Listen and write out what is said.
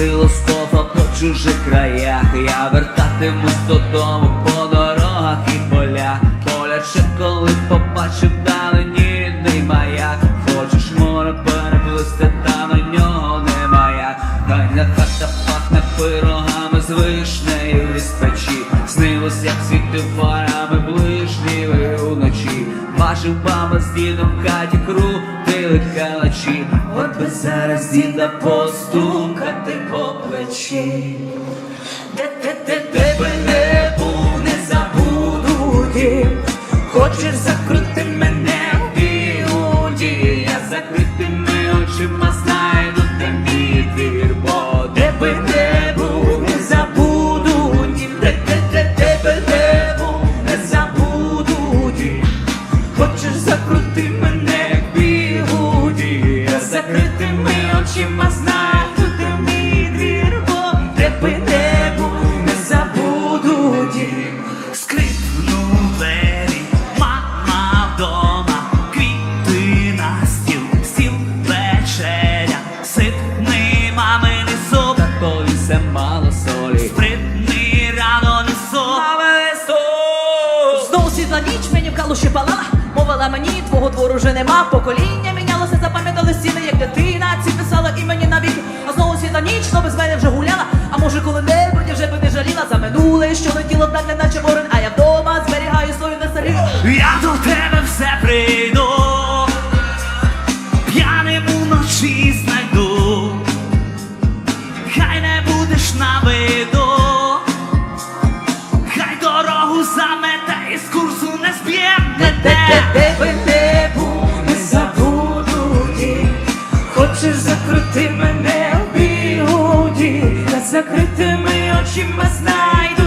силоскопа по чужих краях. Я вертатимусь додому по дорогах і полях. Боляче, коли побачив далині єдиний маяк. Хочеш море переплисти, та на нього не маяк. Хай хата пахне пирогами з вишнею із печі. Снилось, як світи фарами ближні уночі. Бачив баба з дідом в хаті крутили калачі. От би зараз діда постукати по плечі. Де ніч мені в калуші палала Мовила мені, твого двору вже нема. Покоління мінялося, запам'ятали стіни, як дитина. Ці писала імені навік А знову світла ніч, но без мене вже гуляла. А може коли-небудь вже би не жаліла. За минуле, що летіло так, не наче ворон. А я вдома зберігаю свою несарію Я до тебе все прийду, п'яним уночі знайду, хай не будеш на виду, Хочеш закрути мене в бігуді, та закритими очима знайду